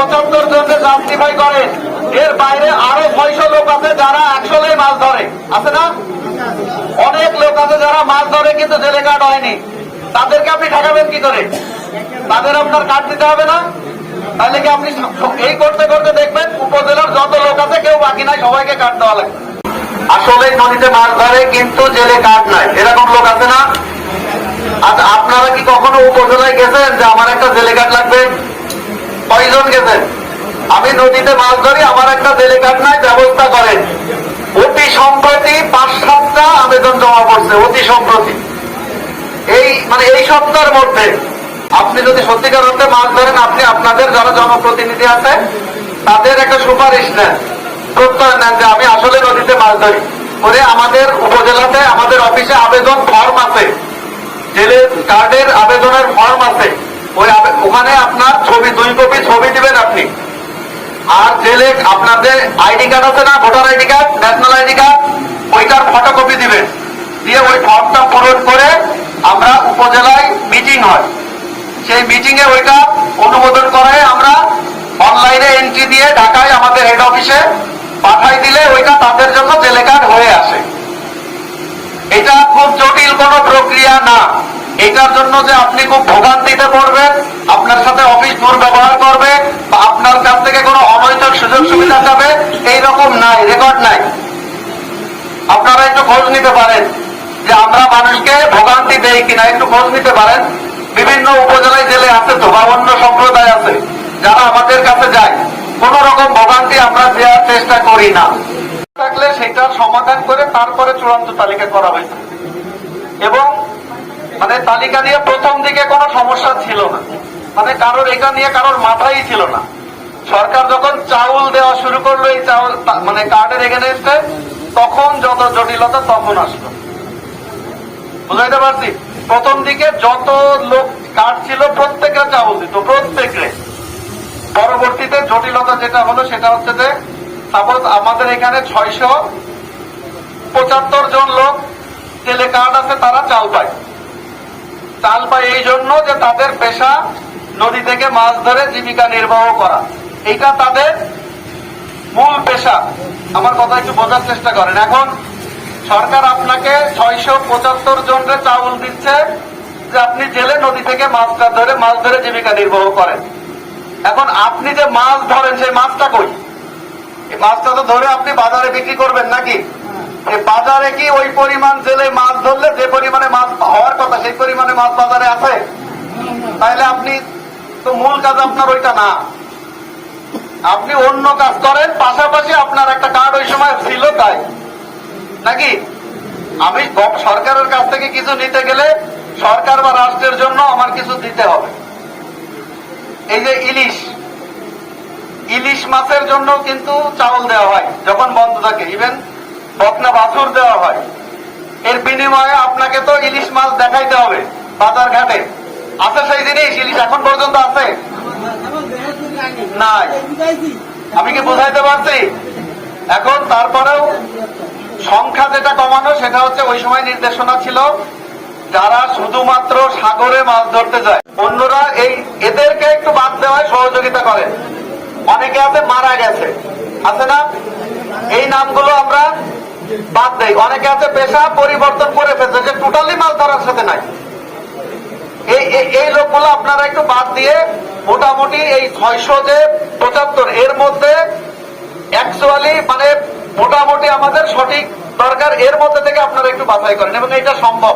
পঁচাত্তর জনকে জাস্টিফাই করেন এর বাইরে আরও ছয়শো লোক আছে যারা একশোলেই মাছ ধরে। আছে না? অনেক লোক আছে যারা মাছ ধরে কিন্তু জেলে কার্ড হয়নি। তাদেরকে আপনি ঠেকাবেন কি করে? তাদের আপনার কার্ড দিতে হবে না? তাহলে কি আপনি এই করতে করতে দেখবেন উপজেলার যত লোক আছে কেউ বাকি নাই, সবাইকে কার্ড দেওয়া লাগবে আসলে নদীতে মাছ ধরে কিন্তু জেলে কার্ড নাই। এরকম লোক আছে না? আচ্ছা আপনারা কি কখনো উপজেলায় গেছেন যে আমার একটা জেলে কার্ড লাগবে? কয়জন গেছেন? আমি নদীতে মাছ ধরি, আমার একটা জেলে কার্ড নাই, ব্যবস্থা করেন। অতি সম্প্রতি পাঁচ সাতটা আবেদন জমা পড়ছে, অতি সম্প্রতি। এই মানে এই সপ্তাহের মধ্যে আপনি যদি সত্যিকার অর্থে মাছ ধরেন, আপনি আপনাদের যারা জনপ্রতিনিধি আছে, তাদের একটা সুপারিশ নেন, প্রত্যয় নেন যে আমি আসলে নদীতে মাছ ধরি। করে আমাদের উপজেলাতে, আমাদের অফিসে আবেদন ফর্ম আছে। জেলের কার্ডের আবেদনের ফর্ম আছে। ওই ওখানে আপনার ছবি, দুই কপি ছবি দিবেন আপনি। আর জেলে আপনাদের আইডি কার্ড আছে না, voter ID card, national ID card, ওইটার ফটোকপি দিবেন। দিয়ে ওই ফর্মটা পূরণ করে আমরা উপজেলায় মিটিং হয়। সেই মিটিং এ ওইটা অনুমোদন করায় আমরা অনলাইনে এন্ট্রি দিয়ে ঢাকায় আমাদের হেড অফিসে পাঠাই দিলে ওইটা তাদের জন্য জেলে কার্ড হয়ে আসে। এটা খুব জটিল কোনো প্রক্রিয়া না। যে আপনি খুব ভোগান্তিতে পড়বেন, আপনার সাথে অফিস দুর্ব্যবহার করবে, বা আপনার কাছ থেকে কোনো অনৈতিক সুযোগ সুবিধা যাবে এইরকম নাই, রেকর্ড নাই। আপনারা একটু খোঁজ নিতে পারেন যে আমরা মানুষকে ভোগান্তি দেই কিনা, একটু খোঁজ নিতে পারেন। বিভিন্ন উপজেলায় জেলে আছে অন্য সম্প্রদায় আছে, যারা আমাদের কাছে যায়, কোন রকম ভোগান্তি আমরা দেওয়ার চেষ্টা করি না। থাকলে সেটার সমাধান করে তারপরে চূড়ান্ত তালিকা করা হয়েছে। এবং মানে তালিকা নিয়ে প্রথম দিকে কোনো সমস্যা ছিল না। মানে কারোর এটা নিয়ে কারোর মাথাই ছিল না। সরকার যখন চাউল দেওয়া শুরু করল, এই চাউল মানে কার্ডের এগেনস্টে, তখন যত জটিলতা তখন আসলো। বুঝাইতে পারছি? প্রথম দিকে যত লোক কার্ড ছিল প্রত্যেকটা চাউল দিত, প্রত্যেকে। পরবর্তীতে জটিলতা যেটা হলো, সেটা হচ্ছে যে, সাপোজ আমাদের এখানে ছয়শো পঁচাত্তর জন লোক, তেলে কার্ড আছে, তারা চাল পায়। চাল পায় এই জন্য যে তাদের পেশা নদী থেকে মাছ ধরে জীবিকা নির্বাহ করা। এইটা তাদের মূল পেশা। আমার কথা একটু বোঝার চেষ্টা করেন। এখন সরকার আপনাকে ছয়শো পঁচাত্তর জনরে চাউল দিচ্ছে যে আপনি জেলে নদী থেকে মাছটা ধরে মাছ ধরে জীবিকা নির্বাহ করেন। এখন আপনি যে মাছ ধরেন, সেই মাছটা কই? এই মাছটা তো ধরে আপনি বাজারে বিক্রি করবেন নাকি? বাজারে কি ওই পরিমাণ জেলে মাছ ধরলে যে পরিমাণে মাছ হওয়ার কথা, সেই পরিমাণে মাছ বাজারে আছে? তাহলে আপনি তো মূল কাজ আপনার ওইটা না। আপনি অন্য কাজ করেন, পাশাপাশি আপনার একটা কার্ড ওই সময় ছিল তাই। নাকি? আমি সরকারের কাছ থেকে কিছু নিতে গেলে সরকার বা রাষ্ট্রের জন্য আমার কিছু দিতে হবে। এই যে ইলিশ ইলিশ মাছের জন্য কিন্তু চাউল দেওয়া হয়, যখন বন্ধ থাকে। ইভেন বকনা বাছুর দেওয়া হয়। এর বিনিময়ে আপনাকে তো ইলিশ মাছ দেখাইতে হবে বাজার ঘাটে আছে সেই জিনিস? ইলিশ এখন পর্যন্ত আছে? নাই। আমি কি বোঝাইতে পারছি? এখন তারপরেও সংখ্যা যেটা কমানো, সেটা হচ্ছে ওই সময় নির্দেশনা ছিল যারা শুধুমাত্র সাগরে মাছ ধরতে যায়। অন্যরা এই এদেরকে একটু বাদ দেওয়ায় সহযোগিতা করে। অনেকে আছে, মারা গেছে। আছে না? এই নামগুলো আমরা বাদ দেয় অনেকে আছে পেশা পরিবর্তন করে ফেলছে, যে টোটালি মাছ ধরার সাথে নাই। এই লোকগুলো আপনারা একটু বাদ দিয়ে মোটামুটি এই ছয়শো যে পঁচাত্তর, এর মধ্যে অ্যাকচুয়ালি মানে মোটামুটি আমাদের সঠিক দরকার, এর মধ্যে থেকে আপনারা একটু বাছাই করেন এবং এটা সম্ভব।